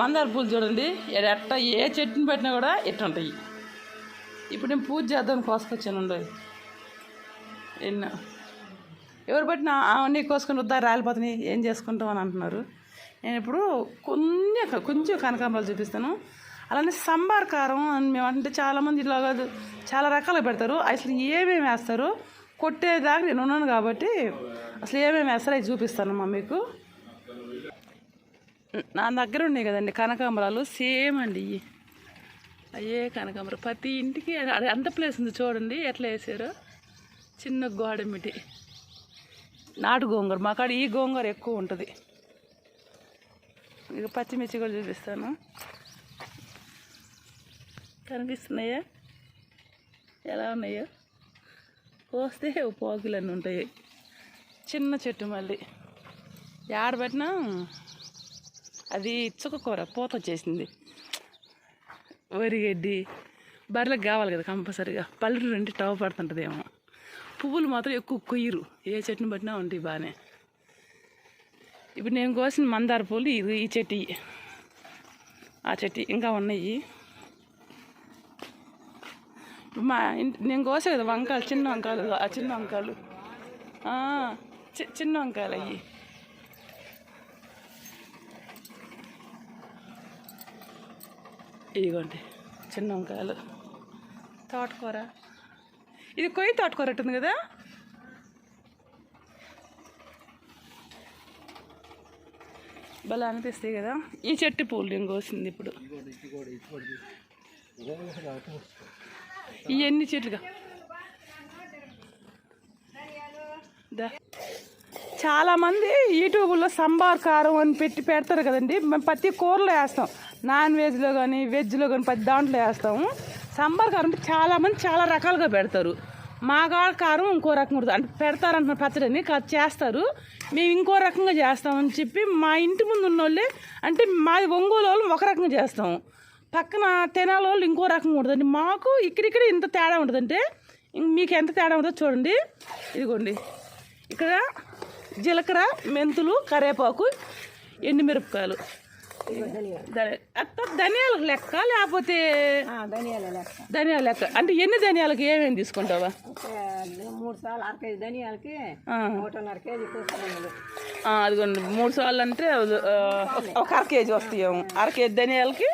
మందార పూలు చూడండి. ఎట్ట ఏ చెట్టుని పెట్టినా కూడా ఎట్టుంటాయి ఇప్పుడు నేను పూజ చేద్దాం కోసుకొచ్చాను ఉండదు ఎన్నో. ఎవరు పెట్టినా అవన్నీ కోసుకొని వద్దా రాలిపోతున్నాయి. ఏం చేసుకుంటాం అని అంటున్నారు. నేను ఇప్పుడు కొంచెం కొంచెం కనకాంబరాలు చూపిస్తాను. అలానే సంబార్ కారం అని మేము అంటే చాలామంది ఇలాగా చాలా రకాలు పెడతారు. అసలు ఏమేమి వేస్తారు? కొట్టేదాకా నేను ఉన్నాను కాబట్టి అసలు ఏమేమి వేస్తారో అవి చూపిస్తానమ్మా మీకు. నా దగ్గర ఉన్నాయి కదండి కనకాంబరాలు సేమ్ అండి ఇవి అయ్యే కనకాంబరం. ప్రతి ఇంటికి అదే అంత ప్లేస్ ఉంది చూడండి ఎట్లా వేసారో. చిన్న గోడమిటి నాటు గోంగూర. మా కాడ ఈ గోంగూర ఎక్కువ ఉంటుంది. ఇక పచ్చిమిర్చి కూడా చూపిస్తాను. కనిపిస్తున్నాయా? ఎలా ఉన్నాయో? కోస్తే పోకులన్నీ ఉంటాయి. చిన్న చెట్టు మళ్ళీ. ఏడబెట్టినా అది చుక్కకూర పూత వచ్చేసింది. వరిగడ్డి బర్రెలకు కావాలి కదా కంపల్సరీగా. పల్లెటూరు అంటే టవ పడుతుంటుందేమో. పువ్వులు మాత్రం ఎక్కువ కొయ్యరు. ఏ చెట్టుని పట్టినా ఉంటాయి బాగానే. ఇప్పుడు నేను కోసిన మందార పూలు ఇది ఈ చెట్టు. ఆ చెట్టు ఇంకా ఉన్నాయి. మా ఇంటి నేను కోసే కదా వంకాయలు చిన్న వంకాయలు ఆ చిన్న వంకాయలు. చి- చిన్న వంకాయలు అయ్యి. ఇదిగోండి చిన్న వంకాయలు. తోటకూర. ఇది కొయ్యి తోటకూర ఉంటుంది కదా? భలే అనిపిస్తాయి కదా? ఈ చెట్టు పూలు నేను కోసింది ఇప్పుడు. ఇవన్నీ చెట్లుగా? దా. చాలామంది యూట్యూబ్లో సంబార్ కారం అని పెట్టి పెడతారు కదండి. మేము ప్రతి కూరలో వేస్తాం. నాన్ వెజ్లో కానీ వెజ్లో కానీ పది దాంట్లో వేస్తాము. సంబార్ కారం అంటే చాలామంది చాలా రకాలుగా పెడతారు. మా కాడ కారం ఇంకో రకం ఉంటుంది అంటే పెడతారంటున్న పచ్చడిని కాదు చేస్తారు. మేము ఇంకో రకంగా చేస్తామని చెప్పి మా ఇంటి ముందు ఉన్న వాళ్ళే అంటే మాది ఒంగోలు వాళ్ళు ఒక రకంగా చేస్తాము పక్కన తెనాల వాళ్ళు ఇంకో రకంగా ఉంటుందండి మాకు ఇక్కడిక్కడ ఇంత తేడా ఉంటుందంటే మీకు ఎంత తేడా ఉంటుందో చూడండి. ఇదిగోండి. ఇక్కడ జీలకర్ర మెంతులు కరివేపాకు ఎండుమిరపకాయలు. అత్త ధనియాలకు లెక్క? లేకపోతే ధనియాల లెక్క. ధనియాల లెక్క. అంటే ఎన్ని ధనియాలకు ఏమేమి తీసుకుంటావా? మూడు సార్లు అర కేజీ ధనియాలకి. ఒకటిన్నర కేజీ అదిగోండి. మూడు సార్లు అంటే ఒక అర కేజీ వస్తాయేమో. అర కేజీ ధనియాలకి?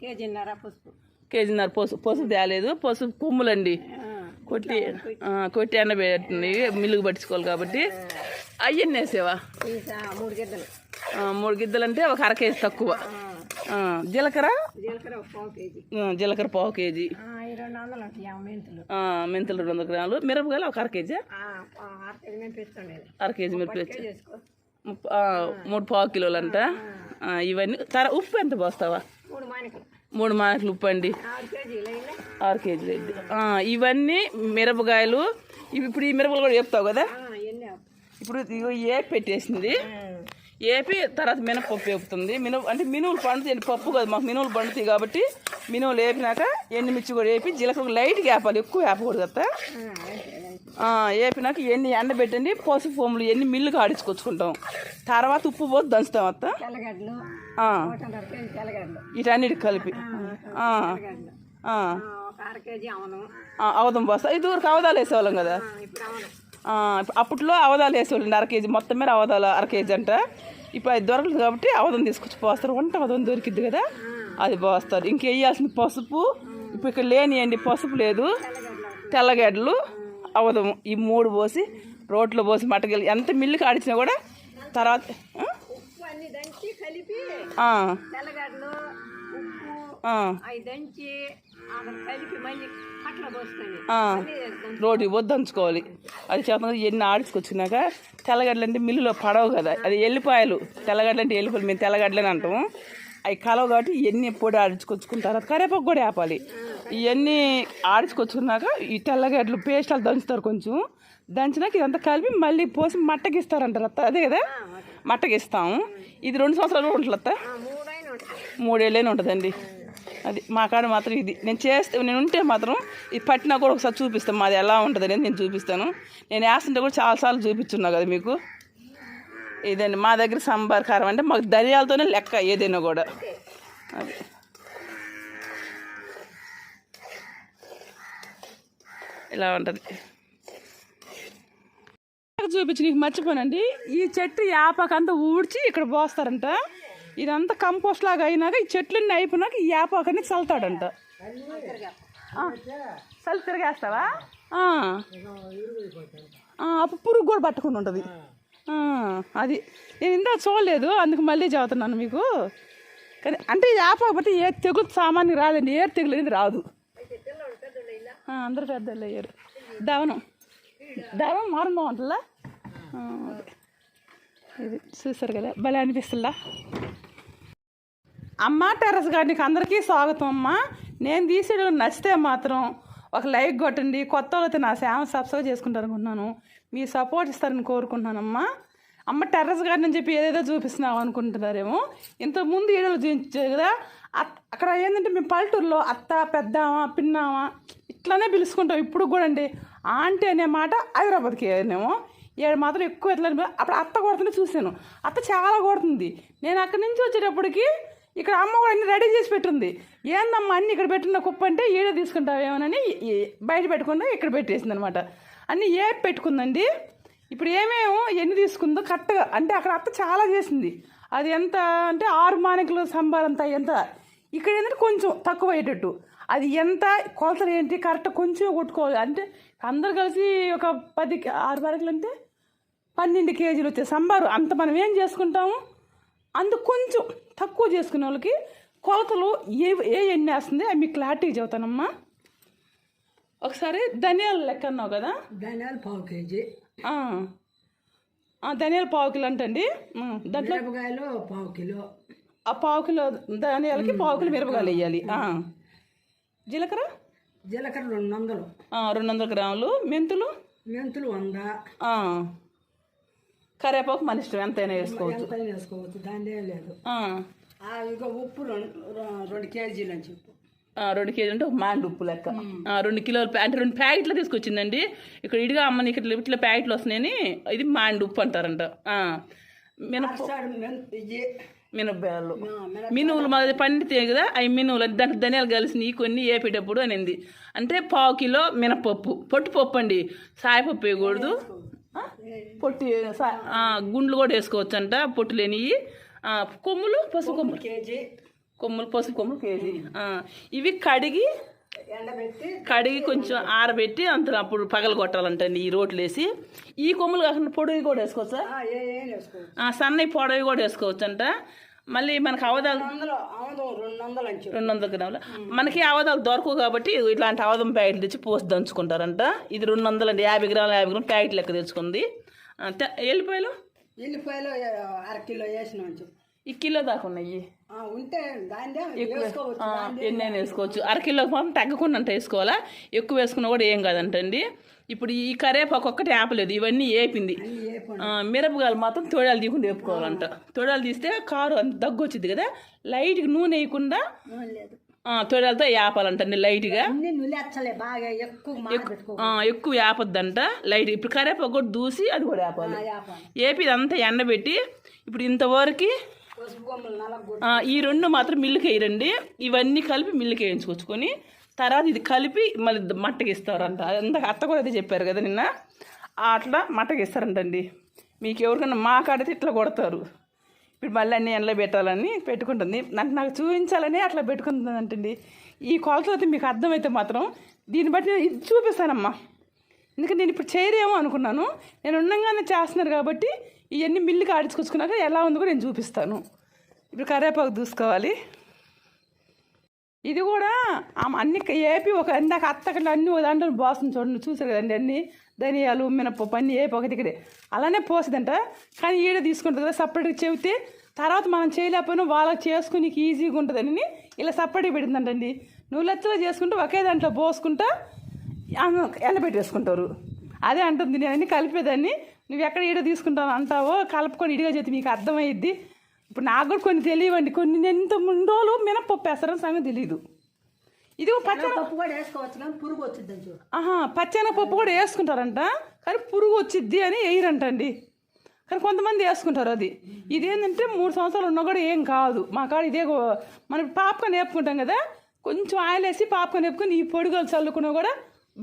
కేజీన్నర పసుపు. కేజీన్నర పసుపు పసుపు తేలేదు. పసుపు కొమ్ములండి. కొట్టి కొట్టి. ఎండబెట్టినవి మిల్లుగు పట్టించుకోవాలి కాబట్టి. అవన్నీ వేసేవా ఈ సా- మూడు గిద్దలు. మూడు గిద్దలు అంటే ఒక అర కేజీ తక్కువ. జీలకర్ర? జీలకర్ర పావు కేజీ. మెంతులు. రెండు వందల గ్రాములు. మిరపకాయలు ఒక అర కేజీ? అర కేజీ మిరపకాయ మూడు పావు కిలోలు అంట ఇవన్నీ. తర ఉప్పు ఎంత పోస్తావా? మూడు మానికలు. ఉప్పు అండి. ఆరు కేజీలు ఇవన్నీ మిరపకాయలు. ఇవి ఇప్పుడు ఈ మిరపలు కూడా చెప్తావు కదా? ఎన్ని ఇప్పుడు ఇగో ఏ పెట్టేసింది. ఏపి తర్వాత మినపప్పు వేపుతుంది. మినుము అంటే మినువులు పండుతాయి. పప్పు కాదు. మాకు మినువులు పండుతాయి కాబట్టి మినువులు వేపినాక ఎండుమిర్చి కూడా వేపి జీలకర్ర లైట్గా వేపాలి. ఎక్కువ వేపకూడదు ఆ, వేపినాక ఎన్ని ఎండబెట్టండి. పసుపు పొమ్ములు ఎన్ని మిల్లుకి ఆడించుకొచ్చుకుంటాం. తర్వాత ఉప్పు పోసి దంచుతాం అత్త. వీటన్నిటికి కలిపి. అవదం పోస్తా. ఇది వరకు అవదాలు వేసేవాళ్ళం కదా. అప్పట్లో అవదాలు వేసేవాళ్ళండి అర కేజీ. మొత్తం మీద అవదాలు అర కేజీ అంట. ఇప్పుడు అది దొరకదు కాబట్టి అవదం తీసుకొచ్చి పోస్తారు. వంట అవదం దొరికిద్ది కదా. అది పోస్తారు. ఇంక వేయాల్సింది పసుపు. ఇప్పుడు ఇక్కడ లేనియండి పసుపు లేదు. తెల్లగడ్డలు అవదము ఈ మూడు పోసి రోట్లో పోసి మట్టకెళ్ళి ఎంత మిల్లుకి ఆడించినా కూడా తర్వాత కలిపి ఆ, తెల్లగడ్డలు ఉప్పు ఆ, అవి దంచి అక్కడ కలిపి మళ్ళీ పట్ల పోసుకొని ఆ. మళ్ళీ దంచి రోడ్డుకి పోయి దంచుకోవాలి. అది చేత ఎన్ని ఆడించుకొచ్చినాక తెల్లగడ్డలు అంటే మిల్లులో పడవు కదా. అది ఎల్లిపాయలు. తెల్లగడ్డలు అంటే ఎల్లిపాయలు మేము తెల్లగడ్డలు అంటాము. అవి కలవు కాబట్టి ఎన్ని పొడి ఆడించుకొచ్చుకున్న తర్వాత కరేపాకు కూడా వేపాలి ఇవన్నీ ఆడించుకొచ్చుకున్నాక ఈ తెల్లగడ్డలు పేస్ట్ అలా దంచుతారు కొంచెం. దంచినాక ఇదంతా కలిపి మళ్ళీ పోసి మట్టకిస్తారంటారు అత్త. అదే కదా? మట్టకిస్తాము ఇది రెండు సంవత్సరాలు ఉంటుంది. అత్త మూడేళ్ళైనా ఉంటుందండి. అది మా కాడ మాత్రం ఇది. నేను చేస్తే నేను ఉంటే మాత్రం ఇది పట్టినా కూడా ఒకసారి చూపిస్తాను. మాది ఎలా ఉంటుంది అనేది నేను చూపిస్తాను. నేను వేస్తుంటే కూడా చాలాసార్లు చూపించున్నా కదా మీకు? ఇదండి మా దగ్గర సాంబార్ కారం అంటే మాకు ధనియాలతోనే లెక్క ఏదైనా కూడా. అది. ఇలా ఉంటుంది? చూపించి నీకు మర్చిపోనండి. ఈ చెట్టు యాపకంతా ఊడ్చి ఇక్కడ పోస్తారంట. ఇదంతా కంపోస్ట్ లాగా అయినాక ఈ చెట్లన్నీ అయిపోయినాక ఈ యాపాకని చల్తాడంట చలి చల్లి తిరిగేస్తావా? అప్పుడు పురుగు కూడా పట్టకుండా ఉంటుంది. అది. నేను ఇందా చూడలేదు అందుకు మళ్ళీ చదువుతున్నాను మీకు. కానీ అంటే ఈ పట్టి ఏ తెగులు సామాన్యం రాదండి ఏ తెగులు అనేది రాదు. అందరు అందరూ పెద్దలు అయ్యారు. దవనం దవనం మారం బాగుంటుందా? ఇది చూసారు కదా భలే అనిపిస్తుందా? అమ్మ టెర్రస్ గార్డెన్కి అందరికీ స్వాగతం అమ్మ. నేను తీసేడు నచ్చితే మాత్రం ఒక లైక్ కొట్టండి. కొత్త వాళ్ళతో నా ఛానల్ సబ్స్క్రైబ్ చేసుకుంటారు అనుకుంటున్నాను. మీ సపోర్ట్ ఇస్తారని కోరుకుంటున్నానమ్మా అమ్మ. టెర్రస్ గార్డెన్ అని చెప్పి ఏదేదో చూపిస్తున్నావు అనుకుంటున్నారేమో. ఇంతకుముందు ఏడో చూపించారు కదా అక్కడ ఏంటంటే మేము పల్లెటూరులో అత్త పెద్దామా పిన్నామా ఇట్లానే పిలుచుకుంటాం. ఇప్పుడు కూడా అండి ఆంటీ అనే మాట హైదరాబాద్కి ఏమో ఏడు మాత్రం ఎక్కువ ఎట్లా అప్పుడు అత్త కొడుతుంటే చూశాను. అత్త చాలా కొడుతుంది. నేను అక్కడి నుంచి వచ్చేటప్పటికి ఇక్కడ అమ్మ కూడా అన్ని రెడీ చేసి పెట్టుంది. ఏందమ్మా అన్ని ఇక్కడ పెట్టిన కుప్ప అంటే ఏడే తీసుకుంటావేమోనని బయట పెట్టుకున్నా ఇక్కడ పెట్టేసింది అనమాట అన్ని ఏ పెట్టుకుందండి? ఇప్పుడు ఏమేమో ఎన్ని తీసుకుందో కరెక్ట్గా అంటే అక్కడ అత్త చాలా చేసింది. అది ఎంత అంటే ఆరు మానికలు సంబార్ అంత ఎంత? ఇక్కడ ఏంటంటే కొంచెం తక్కువ అయ్యేటట్టు. అది ఎంత? కొలతలు ఏంటి? కరెక్ట్ కొంచెం కొట్టుకోవాలి. అంటే అందరు కలిసి ఒక పది ఆరు మానికలు అంటే పన్నెండు కేజీలు వచ్చే సంబారు అంత మనం ఏం చేసుకుంటాము? అందుకు కొంచెం తక్కువ చేసుకునే వాళ్ళకి కొలతలు ఏ ఏ ఎన్ని వేస్తుంది అవి మీకు క్లారిటీ చెబుతానమ్మా. ఒకసారి ధనియాలు లెక్క అన్నావు కదా? ధనియాలు పావు కేజీ. ధనియాలు పావు కిలో అంటండి. దాంట్లో మిరపకాయలు పావు కిలో. ఆ పావు కిలో ధనియాలకి పావు కిలో మిరపకాయలు వేయాలి. జీలకర్ర? జీలకర్ర రెండు వందలు. రెండు వందల గ్రాములు. మెంతులు? మెంతులు వంద. ఆ. కరివేపాకు మన ఇష్టం. ఎంతైనా వేసుకోవచ్చు. ఎంతైనా వేసుకోవచ్చు. లేదు. ఇక ఉప్పు రెండు కేజీలు అని చెప్పు. రెండు కేజీలు అంటే ఒక మాండి ఉప్పు లెక్క. రెండు కిలోలు ప్యా- అంటే రెండు ప్యాకెట్లు తీసుకొచ్చిందండి. ఇక్కడ ఇడిగా అమ్మని ఇక్కడ ఇట్లా ప్యాకెట్లు వస్తున్నాయని ఇది మాండి ఉప్పు అంటారంట. మినప మినపేళ్ళు మినువులు మాది పండితే కదా అవి మినువులు దాంట్లో ధనియాలు కలిసి కొన్ని వేపేటప్పుడు అనింది. అంటే పావు కిలో మినపప్పు పొట్టు పప్పు అండి. సాయపప్పు వేయకూడదు? పొట్టు గుండ్లు కూడా వేసుకోవచ్చు అంట పొట్టు లేనివి కొమ్ములు పసుపు కొమ్ములు. కేజీ. కొమ్ములు పసుపు కొమ్ములు కేజీ. ఇవి కడిగి ఎండబెట్టి కడిగి కొంచెం ఆరబెట్టి అంత అప్పుడు పగలు కొట్టాలంటండి ఈ రోట్లు వేసి. ఈ కొమ్ములు కాకుండా పొడివి కూడా వేసుకోవచ్చా? సన్నవి పొడవి కూడా వేసుకోవచ్చు అంట మళ్ళీ మనకు అవదాలు రెండు వందలు గ్రాములు. మనకి అవదాలు దొరకవు కాబట్టి ఇట్లాంటి అవదం ప్యాకెట్లు తెచ్చి పోసి దంచుకుంటారంట. ఇది రెండు వందలు యాభై గ్రాములు యాభై గ్రాములు ప్యాకెట్ లెక్క తెచ్చుకుంది. ఎల్లిపాయలు ఎల్లిపాయలు ఏ, అర కిలో వేసినాం ఈ కిలో దాకా ఉన్నాయి. ఉంటే ఎన్నైనా వేసుకోవచ్చు. అరకిలోకి మాత్రం తగ్గకుండా అంట వేసుకోవాలా? ఎక్కువ వేసుకున్నా కూడా ఏం కాదంటండి. ఇప్పుడు ఈ కరేపాకు ఒక్కటి ఆపలేదు ఇవన్నీ ఏపింది. మిరపకాయలు మాత్రం తోడాలు తీయకుండా వేపుకోవాలంట తోడాలు తీస్తే కారు అంత దగ్గు వచ్చింది కదా లైట్గా నూనె వేయకుండా తోడాలతో వేపాలంటండి లైట్గా. ఎక్కువ వేపొద్దంట లైట్ ఇప్పుడు కరేపాకు కూడా దూసి అది కూడా వేపాలి ఏపి ఇదంతా ఎండబెట్టి ఇప్పుడు ఇంతవరకు ఈ రెండు మాత్రం మిల్లుకి వేయరండి. ఇవన్నీ కలిపి మిల్లుకి వేయించుకొచ్చుకొని తర్వాత ఇది కలిపి మళ్ళీ మట్టకి ఇస్తారంట అత్త కూడా అయితే చెప్పారు కదా నిన్న. ఆ, అట్లా మట్టగిస్తారంటండి. మీకు ఎవరికైనా మా కాడైతే ఇట్లా కొడతారు. ఇప్పుడు మళ్ళీ అన్నీ ఎండలో పెట్టాలని పెట్టుకుంటుంది. నాకు నాకు చూపించాలని అట్లా పెట్టుకుంటుందంటండి. ఈ కొలతలు అయితే మీకు అర్థమైతే మాత్రం దీన్ని బట్టి ఇది చూపిస్తానమ్మా. ఎందుకంటే నేను ఇప్పుడు చేయరేమో అనుకున్నాను. నేను ఉండగానే చేస్తున్నారు కాబట్టి ఇవన్నీ మిల్లుకి ఆడించుకొచ్చుకున్నాక ఎలా ఉందో కూడా నేను చూపిస్తాను. ఇప్పుడు కరివేపాకు చూసుకోవాలి ఇది కూడా ఆమె అన్ని ఏపి ఒక ఇందాక అత్తకట్ల అన్ని ఒక దాంట్లో పోస్తుంది చూడండి చూసారు కదండి అన్ని ధనియాలు మినపప్పు అన్ని ఏపి ఒక దగ్గరే అలానే పోసిందంట కానీ ఈడ తీసుకుంటుంది కదా సపరేట్గా చెబితే తర్వాత మనం చేయలేకపోయినా వాళ్ళకి చేసుకుని ఈజీగా ఉంటుందని ఇలా సపరేట్గా పెట్టిందంటండి. నువ్వులెత్తలో చేసుకుంటే ఒకే దాంట్లో పోసుకుంటా ఎండబెట్టేసుకుంటారు. అదే అంటుంది నేను అన్ని కలిపేదాన్ని. నువ్వు ఎక్కడ ఈడ తీసుకుంటావు అంటావో కలుపుకొని ఇడిగా చేతి మీకు అర్థమయ్యిద్ది ఇప్పుడు నాకు కూడా కొన్ని తెలియవండి. కొన్ని నేను ఇంత ముందు రోజులు మినపప్పు వేస్తారని సంగతి తెలియదు ఇది పప్పు కూడా వేసుకోవచ్చు కానీ పురుగు వచ్చిందని చూడు. ఆహా పచ్చెనపప్పు కూడా వేసుకుంటారంట. కానీ పురుగు వచ్చిద్ది అని వేయరంటండి. కానీ కొంతమంది వేసుకుంటారు అది. ఇదేంటంటే మూడు సంవత్సరాలు ఉన్నా కూడా ఏం కాదు. మా కాడ ఇదే మనం పాపకాన్ వేపుకుంటాం కదా కొంచెం ఆయిల్ వేసి పాపకాన్ వేపుకొని ఈ పొడిగలు చల్లుకున్నా కూడా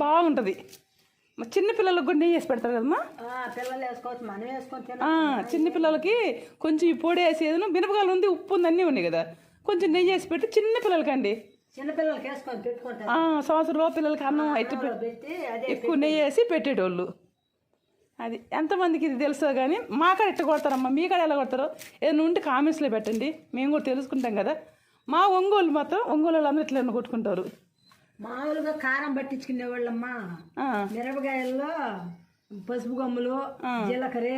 బాగుంటుంది. చిన్న పిల్లలకు కూడా నెయ్యి వేసి పెడతారు కదమ్మా? పిల్లలు వేసుకోవచ్చు మనం వేసుకొని తిన ఆ, చిన్న పిల్లలకి కొంచెం ఈ పొడి వేసేది మినపకాయలు ఉంది ఉప్పు ఉంది అన్నీ ఉన్నాయి కదా. కొంచెం నెయ్యి వేసి పెట్టి చిన్న పిల్లలకండి. చిన్నపిల్లలకి వేసుకొని పెట్టుకుంటారు. ఆ, సంవత్సరంలో పిల్లలకి అన్నం అయితే ఎక్కువ నెయ్యి వేసి పెట్టేటోళ్ళు. అది ఎంతమందికి ఇది తెలుసో కానీ మా కాడ ఎట్లా కొడతారమ్మా? మీ కాడ ఎలా కొడతారో? ఏదైనా ఉంటే కామెంట్స్లో పెట్టండి. మేము కూడా తెలుసుకుంటాం కదా. మా ఒంగోలు మాత్రం ఒంగోలు వాళ్ళందరూ ఇట్లా కొట్టుకుంటారు. మామూలుగా కారం పట్టించుకునే వాళ్ళమ్మా. మిరపకాయల్లో పసుపు గమ్ములు జీలకర్ర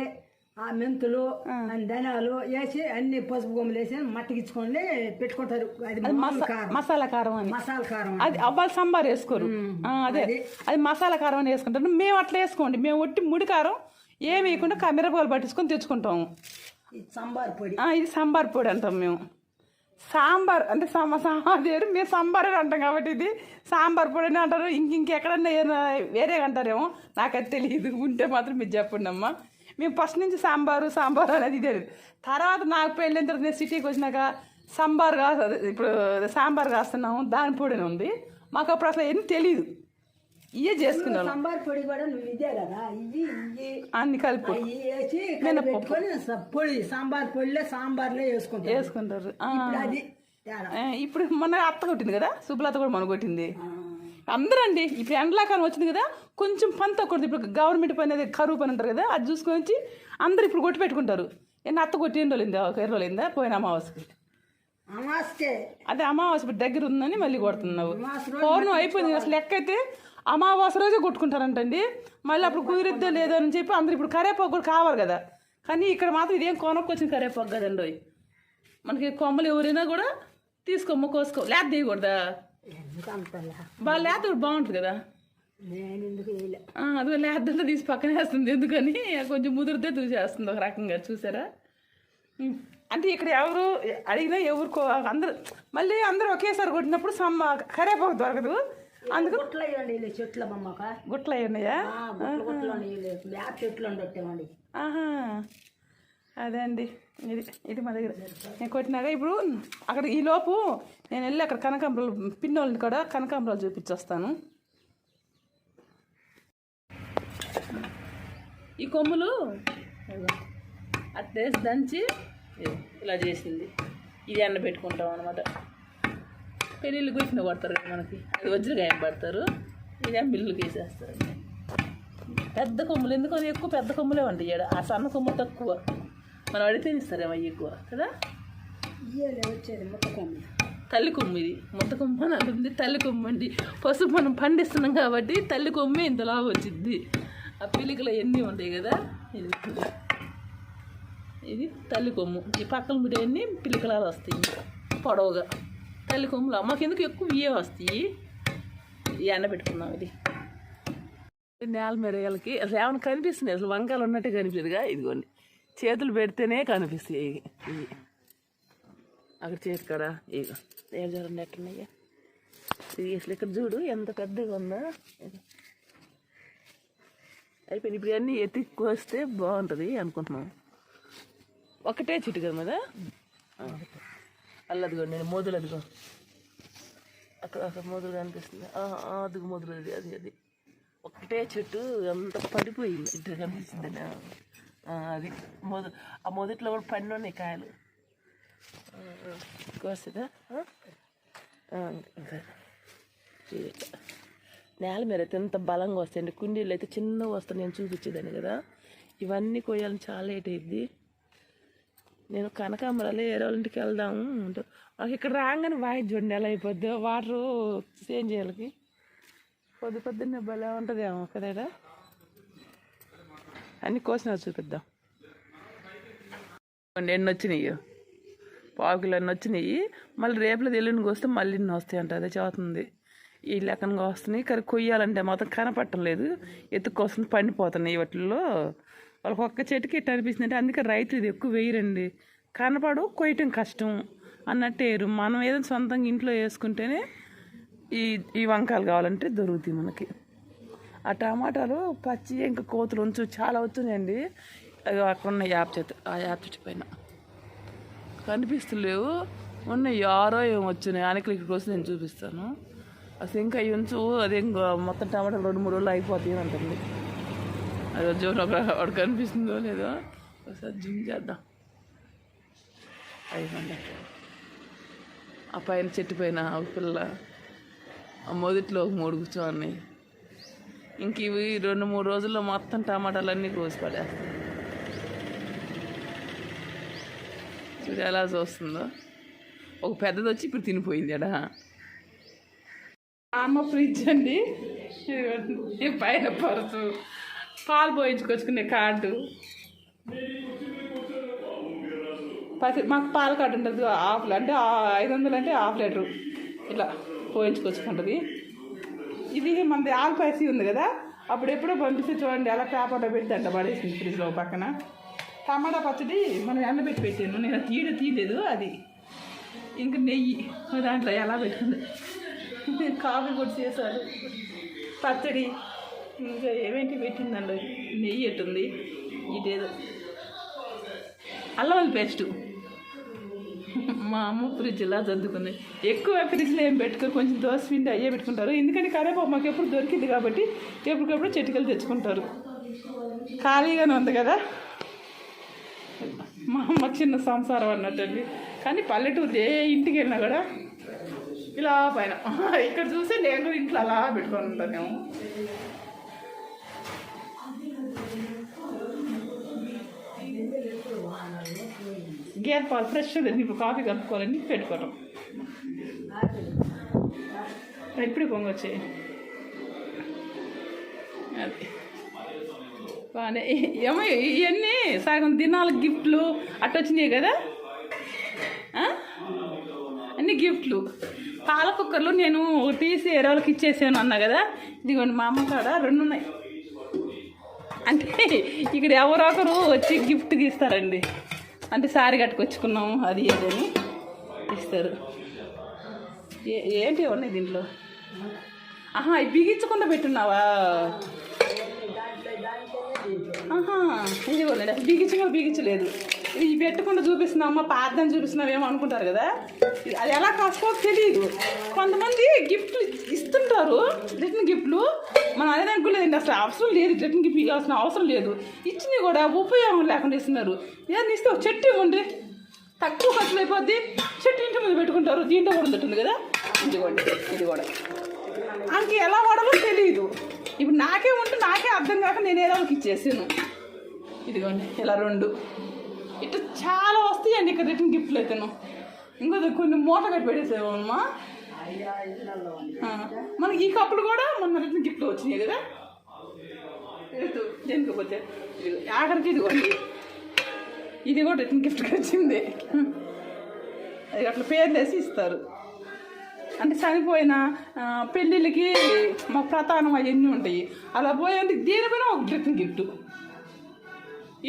ఆ మెంతులు ఆ. ధనియాలు వేసి అన్ని పసుపు గమ్ములు వేసి మట్టికిచ్చుకొని పెట్టుకుంటారు. అది మసాలా కారం అని. మసాలా కారం అది అవ్వాలి సాంబార్ వేసుకోరు. అదే. అది. మసాలా కారం అని వేసుకుంటారు. మేము అట్లా వేసుకోండి. మేము ఒట్టి ముడి కారం ఏమి వేయకుండా మిరపకాయలు పట్టించుకొని తెచ్చుకుంటాము. ఇది సాంబార్ పొడి. ఇది సాంబార్ పొడి అంటాం మేము. సాంబార్ అంటే సమ సాంబార్ మేము సాంబార్ అని అంటాం కాబట్టి ఇది సాంబార్ పొడి అని అంటారు. ఇంక ఇంకెక్కడన్నా ఏదైనా వేరేగా అంటారేమో అది తెలియదు. ఉంటే మాత్రం మీరు చెప్పండి అమ్మా. మేము ఫస్ట్ నుంచి సాంబారు సాంబారు అనేది ఇదే. తర్వాత నాకు పెళ్ళిన తర్వాత నేను సిటీకి వచ్చినాక సాంబార్ కా ఇప్పుడు సాంబార్ కాస్తున్నాము దాని పొడిని ఉంది. మాకు అప్పుడు అసలు ఏం తెలియదు ఇవే చేసుకున్నాను సాంబార్ పొడి కూడా నువ్వు ఇదే కదా? ఇది అన్ని కలిపి వేసి పెట్టుకొని పొడి సాంబార్ పొడిలే సాంబార్లే వేసుకుంటారు. వేసుకుంటారు. అది ఇప్పుడు మొన్న అత్త కొట్టింది కదా? సుబ్బలత కూడా మన కొట్టింది. అందరూ అండి ఇప్పుడు ఎండాకాలం వచ్చింది కదా కొంచెం పని తక్కువ ఇప్పుడు గవర్నమెంట్ పని అనేది కరువు పని అంటారు కదా అది చూసుకొని వచ్చి అందరు ఇప్పుడు కొట్టి పెట్టుకుంటారు. ఎన్ని అత్త కొట్టి ఎన్ని రోజులైందా? ఒక ఇరవై రోజులైందా? పోయిన అమావాస్యకి. అమాస్కే అదే అమావాస్య ఇప్పుడు దగ్గర ఉందని మళ్ళీ కొడుతున్నావు. పౌర్ణం అయిపోయింది అసలు లెక్క అయితే అమావాస్య రోజే కొట్టుకుంటారంటండి. మళ్ళీ అప్పుడు కుదిరిద్దో లేదో అని చెప్పి అందరు ఇప్పుడు కరేపాకు కూడా కావాలి కదా. కానీ ఇక్కడ మాత్రం ఇదేం కొనుక్కొచ్చిన కరేపాకు కదండి. మనకి కొమ్మలు ఎవరైనా కూడా తీసుకోమ్మ కోసుకో. లేత తీయకూడదా? వాళ్ళు లేత కూడా బాగుంటుంది కదా. అది లేదంతా తీసి పక్కన వేస్తుంది. ఎందుకని? కొంచెం ముదిరితే చూసేస్తుంది ఒక రకంగా చూసారా. అంటే ఇక్కడ ఎవరు అడిగినా ఎవరికో అందరు మళ్ళీ అందరూ ఒకేసారి కొట్టినప్పుడు సమ్మ కరేపాకు దొరకదు. అందుకు? గుట్లు అయ్యండి చెట్ల గుట్లు వేప చెట్లు ఆహా అదే అండి. ఇది ఇది మా దగ్గర. నేను కొట్టినాక ఇప్పుడు అక్కడ ఈ లోపు నేను వెళ్ళి అక్కడ కనకాంబరాలు పిన్నోళ్ళని కూడా కనకాంబరాలు చూపించొస్తాను. ఈ కొమ్ములు అట్టేసి దంచి ఇలా చేసింది. ఇది ఎండ పెట్టుకుంటాం అనమాట పెళ్ళిళ్ళు కూర్చుని కొడతారు కదా మనకి. అది వజ్రగాయం పడతారు. ఇది మిల్లుకి వేసేస్తారు పెద్ద కొమ్ములు ఎందుకని ఎక్కువ పెద్ద కొమ్ములే ఉంటాయి. ఆ సన్న కొమ్ము తక్కువ. మనం అడిగితే ఇస్తారేమో అవి ఎక్కువ కదా? వచ్చేది కొమ్మ. తల్లి కొమ్ము ఇది. ముద్ద కొమ్ము అని అంటుంది తల్లి కొమ్ము అండి. పసుపు మనం పండిస్తున్నాం కాబట్టి తల్లి కొమ్మే ఇంతలా వచ్చింది. ఆ పిలికలు ఎన్ని ఉంటాయి కదా? ఇది ఇది తల్లి కొమ్ము. ఈ పక్కన బిడ్డన్నీ పిలికలాలు వస్తాయి. పొడవుగా. తల్లి కొమ్ములు. మాకు ఎందుకు ఎక్కువ ఇవే వస్తాయి? ఎండబెట్టుకున్నాం ఎండ పెట్టుకున్నాం ఇది. నేల మెరగలకి అసలు ఏమైనా కనిపిస్తుంది అసలు వంకాయలు ఉన్నట్టే కనిపించదుగా ఇదిగోండి. చేతులు పెడితేనే కనిపిస్తాయి ఇవి. అక్కడ చేతి కాడ. ఇక ఏం చూడండి ఎట్టున్నాయ్యా ఇది అసలు ఇక్కడ చూడు ఎంత పెద్దగా ఉందా. అయిపోయింది. ఇప్పుడు అన్నీ ఎత్తి కోస్తే బాగుంటుంది అనుకుంటున్నాం ఒకటే చెట్టు కదా మీద అల్లదిగో నేను మోదులు అదిగో. అక్కడ అక్కడ మోదులు కనిపిస్తుంది. ఆ, ఆ, అదిగో అది అది అది. ఒకటే చెట్టు అంత పడిపోయింది. ఇద్దరు కనిపిస్తుంది అది. మొద ఆ మొదట్లో కూడా పండు ఉన్నాయి కాయలు. కోస్తుందా? నేల మీద అయితే ఎంత బలంగా వస్తాయండి. కుండీలు అయితే చిన్నగా వస్తాయి. నేను చూపించేదాన్ని కదా. ఇవన్నీ కొయ్యాలని చాలా లేట్ అయింది నేను కనకాంబరాలు ఏ ఇంటికి వెళ్దాము అంటూ. ఇక్కడ రాగానే వాయి చూడండి ఎలా అయిపోద్ది. వాటర్ చేంజ్ చేయాలి పొద్దు పొద్దున్నే భలే ఉంటుందేమో కదా అన్నీ కోసిన చూపిద్దాం. ఎన్ని వచ్చినాయి. పావు అన్నీ వచ్చినాయి. మళ్ళీ రేపులో ఎల్లుండికి వస్తే మళ్ళీ ఇన్ని వస్తాయి అంట అదే చదువుతుంది ఈ లెక్కనగా వస్తున్నాయి. కానీ కొయ్యాలంటే మాత్రం కనపట్టం లేదు. ఎత్తుక్కోసం పండిపోతున్నాయి వాటిల్లో. వాళ్ళకి ఒక్క చెట్టుకి ఎట్ట అనిపిస్తుంది అంటే అందుకే రైతులు ఇది ఎక్కువ వేయరండి. కనపడు కొయ్యటం కష్టం అన్నట్టు వేయరు మనం ఏదైనా సొంతంగా ఇంట్లో వేసుకుంటేనే ఈ ఈ వంకాయలు కావాలంటే దొరుకుతాయి మనకి. ఆ టమాటాలు పచ్చి ఇంకా కోతులు ఉంచు చాలా వచ్చున్నాయండి అది అక్కడ ఉన్న యాప్ చెట్టు ఆ యాప్ చెట్టు పైన. కనిపిస్తలేవు. ఉన్న యారో ఏం వచ్చినాయి ఆనకలు ఇక్కడికి వస్తే నేను చూపిస్తాను. అసలు ఇంకా అవి ఉంచు అదే ఇంకా మొత్తం టమాటాలు రెండు మూడు రోజులు అయిపోతాయి అని అంటుంది. అది జోన్ ఒక వాడు కనిపిస్తుందో లేదో ఒకసారి జూమ్ చేద్దాం. అయిపోయింది ఆ పైన చెట్టు పైన ఒక పిల్ల ఆ మొదట్లో ఒక మూడు కూర్చోని ఇంక ఇవి రెండు మూడు రోజుల్లో మొత్తం టమాటాలన్నీ కోసి పడేస్తాయి చూడు ఎలా చూస్తుందో. ఒక పెద్దది వచ్చి ఇప్పుడు తినిపోయింది అడా. అమ్మ ఫ్రిడ్జ్ అండి. పైన పరుసు. పాలు పోయించుకొచ్చుకునే కార్డు. పది మాకు పాల కార్డు ఉంటుంది హాఫ్ అంటే ఐదు వందలు అంటే హాఫ్ లీటరు. ఇట్లా పోయించుకొచ్చుకుంటుంది. ఇది మనది ఆల్ పైసీ ఉంది కదా అప్పుడు ఎప్పుడో పంపిస్తే చూడండి అలా పేపర్లో పెట్టి అంట పడేసింది ఫ్రిడ్జ్లో పక్కన. టమాటా పచ్చడి మనం ఎండబెట్టి పెట్టాను నేను తీయడం తీయలేదు అది ఇంకా నెయ్యి. దాంట్లో ఎలా పెట్టుకుంది? కాఫీ కూడా చేశారు. పచ్చడి. ఇంకా ఏమేంటి పెట్టిందండి? నెయ్యి ఎట్టుంది? ఇదేదో. అల్లం పేస్టు. మా అమ్మ ఫ్రిడ్జ్లా చదువుకుంది. ఎక్కువ ఫ్రిడ్జ్లో ఏం పెట్టుకొని కొంచెం దోశ పిండి అయ్యే పెట్టుకుంటారు. ఎందుకంటే కరేపాకు మాకు ఎప్పుడు దొరికింది కాబట్టి ఎప్పటికప్పుడు చెట్టుకలు తెచ్చుకుంటారు. ఖాళీగానే ఉంది కదా? మా అమ్మ చిన్న సంసారం అన్నట్టండి కానీ పల్లెటూరు ఏ ఇంటికి వెళ్ళినా కూడా ఇలా పైన. ఇక్కడ చూస్తే నేను కూడా ఇంట్లో అలా పెట్టుకొని ఉంటానేమో గేర్ పాలు ఫ్రెష్ ఉంటుంది ఇప్పుడు కాఫీ కలుపుకోవాలని పెట్టుకోవడం ఎప్పుడు పొంగొచ్చాయి అది బాగానే ఏమో ఇవన్నీ సగం దినాలు గిఫ్ట్లు అట్ట వచ్చినాయి కదా అన్ని గిఫ్ట్లు పాల కుక్కర్లు నేను తీసి ఎరవలకి ఇచ్చేసాను అన్నా కదా? ఇదిగోండి మా అమ్మ కాడ రెండు ఉన్నాయి అంటే ఇక్కడ ఎవరొకరు వచ్చి గిఫ్ట్ ఇస్తారండి అంటే సారీ కట్టుకొచ్చుకున్నాము అది ఏదని ఇస్తారు. ఏ ఏంటి ఉన్నాయి దీంట్లో? ఆహా అవి బిగించకుండా పెట్టున్నావా? ఆహా ఇదిగోండి బిగించకుండా బిగించలేదు. ఇవి పెట్టకుండా చూపిస్తున్నావు అమ్మ పార్థం చూపిస్తున్నావు ఏమో అనుకుంటారు కదా? ఇది- అది ఎలా కాసుకో తెలియదు కొంతమంది గిఫ్ట్లు ఇస్తుంటారు రిటర్న్ గిఫ్ట్లు. మనం అనేదానికి అనుకోలేదండి అసలు అవసరం లేదు రిటర్న్ గిఫ్ట్ ఇవ్వాల్సిన అవసరం లేదు. ఇచ్చినవి కూడా ఉపయోగం లేకుండా ఇస్తున్నారు. ఏదైనా ఇస్తే ఒక చెట్టు ఇవ్వండి. తక్కువ ఖర్చులు అయిపోద్ది. చెట్టు ఇంటి మీద పెట్టుకుంటారు. దీంట్లో కూడా ఉంటుంది కదా? ఇదిగోండి ఇది కూడా అంక ఎలా వాడాలో తెలియదు ఇప్పుడు నాకే ఉంటే నాకే అర్థం కాక నేను ఏదో ఇచ్చేసాను. ఇదిగోండి ఇలా రెండు. ఇట్లా చాలా వస్తాయండి ఇక్కడ రిటర్న్ గిఫ్ట్లు అయితేను. ఇంకో కొన్ని మూట కట్టి పెట్టేసేవమ్మా మనకి ఈ కప్పులు కూడా మొన్న రిటర్న్ గిఫ్ట్లు వచ్చినాయి కదా? లేదు, దేనికపోతే ఇదిగో, ఆఖరికి ఇది కూడా రిటర్న్ గిఫ్ట్కి వచ్చింది. అది అట్లా పేర్లు వేసి ఇస్తారు. అంటే చనిపోయిన పెళ్ళిళ్ళకి మా ప్రధానం అవన్నీ ఉంటాయి. అలా పోయంటే దీనిపైన ఒక రిటర్న్ గిఫ్ట్.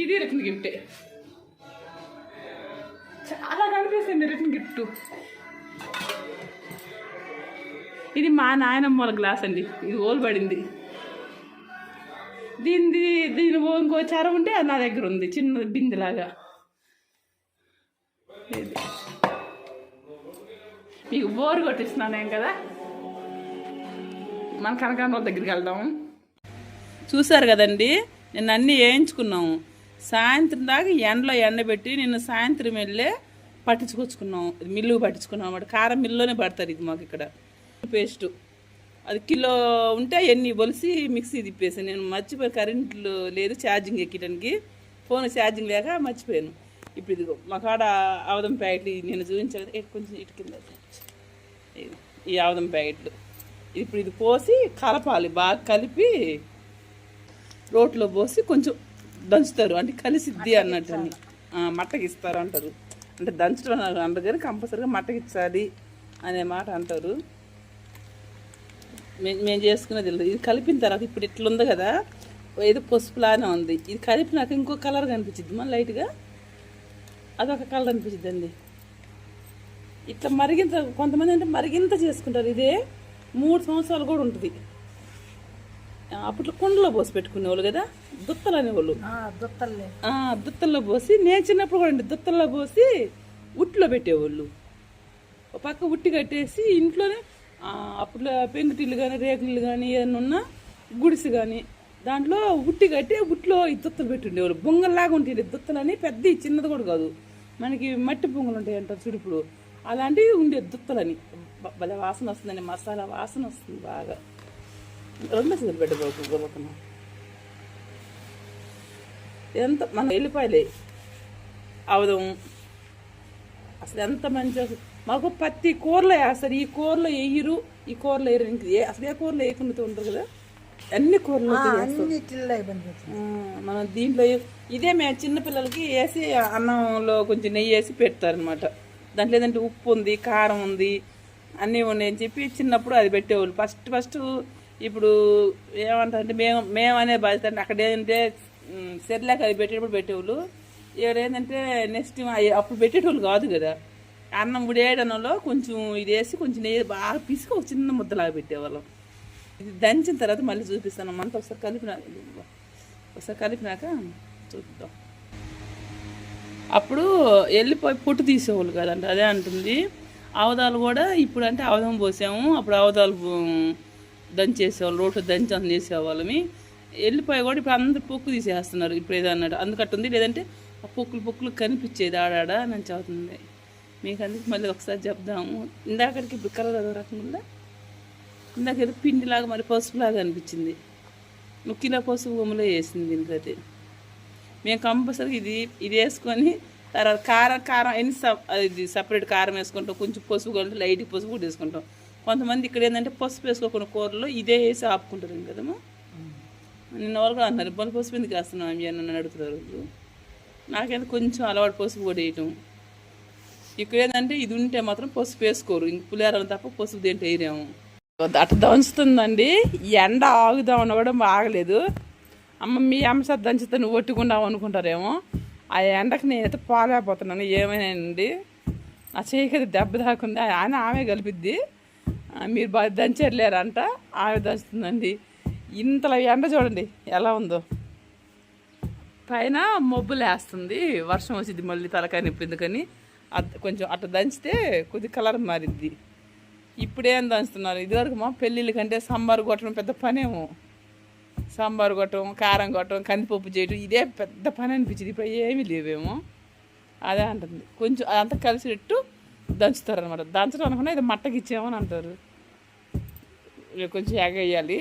ఇది రిటర్న్ గిఫ్టే. చాలా కనిపిస్తుంది రిటర్న్ గిఫ్ట్ ఇది మా నాయనమ్మ వాళ్ళ గ్లాస్ అండి. ఇది ఓల్బడింది. దీనిది దీని ఇంకో చరం ఉంటే అది నా దగ్గర ఉంది. చిన్న బిందెలాగా మీకు బోర్ కొట్టిస్తున్నాను కదా. మన కనకాంబ దగ్గరికి వెళ్దాం. చూసారు కదండి? నిన్న అన్నీ వేయించుకున్నాము. సాయంత్రం దాకా ఎండలో ఎండబెట్టి నిన్న సాయంత్రం వెళ్ళే పట్టించుకొచ్చుకున్నాం. మిల్లు పట్టించుకున్నాం అన్నమాట. కారం మిల్లులోనే పడతారు ఇది మాకు ఇక్కడ. పేస్టు. అది కిలో ఉంటే ఎన్ని బొలిసి మిక్సీ తిప్పేసాను నేను మర్చిపోయి కరెంట్లు లేదు ఛార్జింగ్ ఎక్కడానికి ఫోన్ ఛార్జింగ్ లేక మర్చిపోయాను. ఇప్పుడు ఇదిగో మా కాడ ఆవదం ప్యాకెట్లు నేను చూపించాను కొంచెం ఇటు కింద ఈ ఆవదం ప్యాకెట్లు. ఇప్పుడు ఇది పోసి కలపాలి. బాగా కలిపి రోట్లో పోసి కొంచెం దంచుతారు. అంటే కలిసిద్ది అన్నట్టు అని మట్టకిస్తారు అంటారు. అంటే దంచడం అంటారు కానీ కంపల్సరీగా మట్టకిచ్చాలి అనే మాట అంటారు. మేము మేము చేసుకునేది ఇది కలిపిన తర్వాత ఇప్పుడు ఇట్లా ఉంది కదా ఏదో పసుపులానే ఉంది. ఇది కలిపినాక ఇంకో కలర్ కనిపించింది మన లైట్గా అదొక కలర్ అనిపించింది అండి ఇట్లా మరిగింత కొంతమంది అంటే మరిగింత చేసుకుంటారు. ఇదే మూడు సంవత్సరాలు కూడా ఉంటుంది. అప్పట్లో కుండలో పోసి పెట్టుకునేవాళ్ళు కదా? దుత్తలు అనేవాళ్ళు దుత్తలే. దుత్తల్లో పోసి నేను చిన్నప్పుడు కూడా అండి దుత్తల్లో పోసి ఉట్లో పెట్టేవాళ్ళు. ఒక పక్క ఉట్టి కట్టేసి ఇంట్లోనే అప్పట్లో పెంకుటిల్లు కానీ రేకులు కానీ ఏదైనా ఉన్నా గుడిసె కానీ దాంట్లో ఉట్టి కట్టి ఉట్లో ఈ దుత్తలు పెట్టుండేవాళ్ళు. బొంగల్లాగా ఉంటాయి దుత్తలని పెద్ద చిన్నది కూడా కాదు. మనకి మట్టి బొంగలు ఉంటాయి అంటారు చూడు అలాంటివి ఉండేది దుత్తలని. భలే వాసన వస్తుందండి మసాలా వాసన వస్తుంది బాగా. రెండు ఎంత మన వెళ్ళిపోయలే. అవదం అసలు ఎంత మంచిగా మాకు పత్తి కూరలో వేస్తారు. ఈ కూరలో వేయరు ఈ కూరలో వేయరు ఇంక అసలు ఏ కూరలో వేయకుండా ఉంటారు కదా. అన్ని కూరలో మనం దీంట్లో ఇదే మేము చిన్నపిల్లలకి వేసి అన్నంలో కొంచెం నెయ్యి వేసి పెడతారనమాట దాంట్లో ఏదంటే ఉప్పు ఉంది కారం ఉంది అన్నీ ఉన్నాయని చెప్పి చిన్నప్పుడు అది పెట్టేవాళ్ళు. ఫస్ట్ ఫస్ట్ ఇప్పుడు ఏమంటారంటే మేము మేమనే బాధ్యత అంటే అక్కడ ఏంటంటే సెర్లాక్ అది పెట్టేటప్పుడు పెట్టేవాళ్ళు. ఇక్కడ ఏంటంటే నెక్స్ట్ అప్పుడు పెట్టేటోళ్ళు కాదు కదా. అన్నం ఉడేయడంలో కొంచెం ఇది వేసి కొంచెం నెయ్యి బాగా పిసికి ఒక చిన్న ముద్దలాగా పెట్టేవాళ్ళం. ఇది దంచిన తర్వాత మళ్ళీ చూపిస్తాను. మనతో ఒకసారి కలిపిన ఒకసారి కలిపినాక చూపిద్దాం అప్పుడు వెళ్ళిపోయి పొట్టు తీసేవాళ్ళు కదండి. అదే అంటుంది. ఆవదాలు కూడా ఇప్పుడు అంటే ఆవదం పోసాము. అప్పుడు ఆవదాలు దంచేసేవాళ్ళు రోడ్లు దంచి అంత చేసేవాళ్ళమి. వెళ్ళిపోయి కూడా ఇప్పుడు అందరు పొక్కు తీసేస్తున్నారు ఇప్పుడు ఏదన్నాడు అందుకట్టుంది లేదంటే ఆ పొక్కులు పొక్కులు కనిపించేది ఆడాడ అని చదువుతుంది. మీకు అందుకు మళ్ళీ ఒకసారి చెప్దాము. ఇందాకడికి ఇప్పుడు కలర్ అదో రకంగా ఇందాక ఏదో పిండిలాగా మరి పసుపులాగా అనిపించింది. నువ్వు కిలో పసుపు గుమ్మలో వేసింది దీనికైతే. మేము కంపల్సరీ ఇది ఇది వేసుకొని తర్వాత కారం కారం ఎన్ని సప్ ఇది సపరేట్ కారం వేసుకుంటాం. కొంచెం పసుపు కలిపి లైట్ పసుపు కూడా వేసుకుంటాం. కొంతమంది ఇక్కడ ఏంటంటే పసుపు వేసుకోకుండా కూరలో ఇదే వేసి ఆపుకుంటారు కదమ్మా. నిన్న వాళ్ళు అన్నారు బొల్ల పసుపు ఎందుకు వేస్తున్నాం అమ్మ? నన్ను అడుగుతారు రోజు. నాకైతే కొంచెం అలవాటు పసుపు కూడా వేయటం. ఇక్కడ ఏంటంటే ఇది ఉంటే మాత్రం పసుపు వేసుకోరు. ఇంక పులిహారం తప్ప పసుపు దేంట్లో వేయరేమో అట్ట దంచుతుందండి. ఎండ ఆగుదామని కూడా ఆగలేదు. అమ్మ మీ అమ్మ సార్ దంచితే నువ్వు ఒట్టుకుందాం అనుకుంటారేమో. ఆ ఎండకు నేనైతే పారేపోతున్నాను ఏమైనా అండి ఆ చేయకది దెబ్బ దాకుంది ఆయన ఆమె కలిపిద్ది. మీరు బాగా దంచర్లేరంట. ఆమె దంచుతుందండి. ఇంతలో ఎండ చూడండి ఎలా ఉందో. పైన మబ్బులు వేస్తుంది వర్షం వచ్చింది మళ్ళీ తలకాయ నొప్పి ఎందుకని. కొంచెం అట్ట దంచితే కొద్ది కలర్ మారిద్ది. ఇప్పుడేం దంచుతున్నారు? ఇదివరకు మా పెళ్ళిళ్ళ కంటే సాంబార్ కొట్టడం పెద్ద పనేమో. సాంబార్ కొట్టడం కారం కొట్టడం కందిపప్పు చేయడం ఇదే పెద్ద పని అనిపించింది. ఇప్పుడు ఏమీ లేవేమో. అదే అంటుంది. కొంచెం అదంతా కలిసినట్టు దంచుతారు అనమాట దంచడం అనుకున్నా ఇది మట్టకి ఇచ్చామని అంటారు. కొంచెం ఎగేయాలి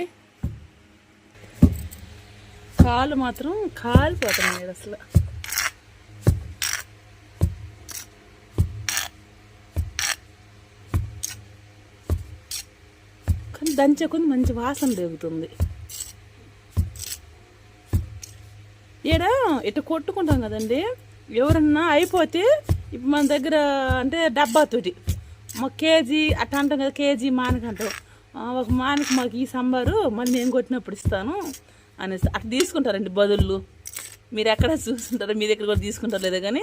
కాలు మాత్రం కాలిపోతున్నాయి అసలు. కానీ దంచే మంచి వాసన రేగుతుంది. ఈడ ఇటు కొట్టుకుంటాం కదండి ఎవరన్నా అయిపోతే ఇప్పుడు మన దగ్గర అంటే డబ్బాతోటి మా కేజీ అట్లా అంటాం కదా కేజీ మానకంటాం ఒక మానికి మాకు ఈ సాంబారు మళ్ళీ నేను కొట్టినప్పుడు ఇస్తాను అనేసి. అట్లా తీసుకుంటారండి బదులు మీరు ఎక్కడ చూసుకుంటారో మీ దగ్గర కూడా తీసుకుంటారు లేదా కానీ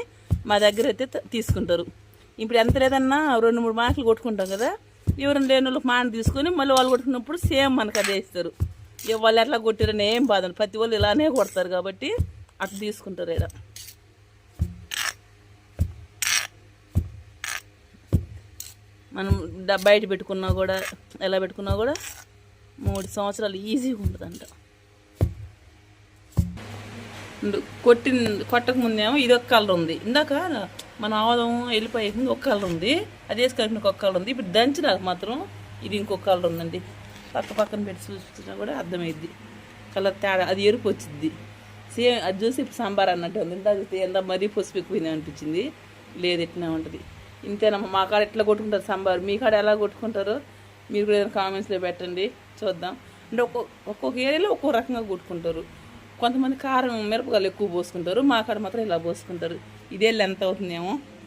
మా దగ్గర అయితే తీసుకుంటారు. ఇప్పుడు ఎంత లేదన్నా రెండు మూడు మాటలు కొట్టుకుంటాం కదా ఎవరైనా లేని వాళ్ళకి మాన తీసుకొని మళ్ళీ వాళ్ళు కొట్టుకున్నప్పుడు సేమ్ మనకు అదే ఇస్తారు. ఇక వాళ్ళు ఎట్లా కొట్టారని ఏం బాధ ప్రతి వాళ్ళు ఇలానే కొడతారు కాబట్టి అట్లా తీసుకుంటారు ఇక్కడ మనం బయట పెట్టుకున్నా కూడా ఎలా పెట్టుకున్నా కూడా మూడు సంవత్సరాలు ఈజీగా ఉంటుందంట. ఉండు, కొట్టిన కొట్టక ముందేమో ఇది ఒక కలర్ ఉంది. ఇందాక మన ఆవదం వెళ్ళిపోయే ముందు ఒక కలర్ ఉంది. అది వేసుకొని ఒక కలర్ ఉంది. ఇప్పుడు దంచినాక మాత్రం ఇది ఇంకొక కలర్ ఉందండి. పక్క పక్కన పెట్టి చూసినా కూడా అర్థమైద్ది. కలర్ తేడా అది ఎరుపు వచ్చింది సేమ్ అది చూసి ఇప్పుడు సాంబార్ అన్నట్టు ఉంది. ఇందాక ఎంత మరీ పసుపు ఎక్కువైంది అనిపించింది. లేదు ఎట్టినా ఉంటుంది. ఇంతేనమ్మా మా కాడ ఎట్లా కొట్టుకుంటారు సాంబార్? మీ కాడ ఎలా కొట్టుకుంటారో? మీరు కూడా ఏదైనా కామెంట్స్లో పెట్టండి. చూద్దాం. అంటే ఒక్కొక్క ఒక్కొక్క ఏరియాలో ఒక్కో రకంగా కొట్టుకుంటారు. కొంతమంది కారం మిరపకాయలు ఎక్కువ పోసుకుంటారు. మా కాడ మాత్రం ఇలా పోసుకుంటారు. ఇదే లెంత్ అవుతుందేమో.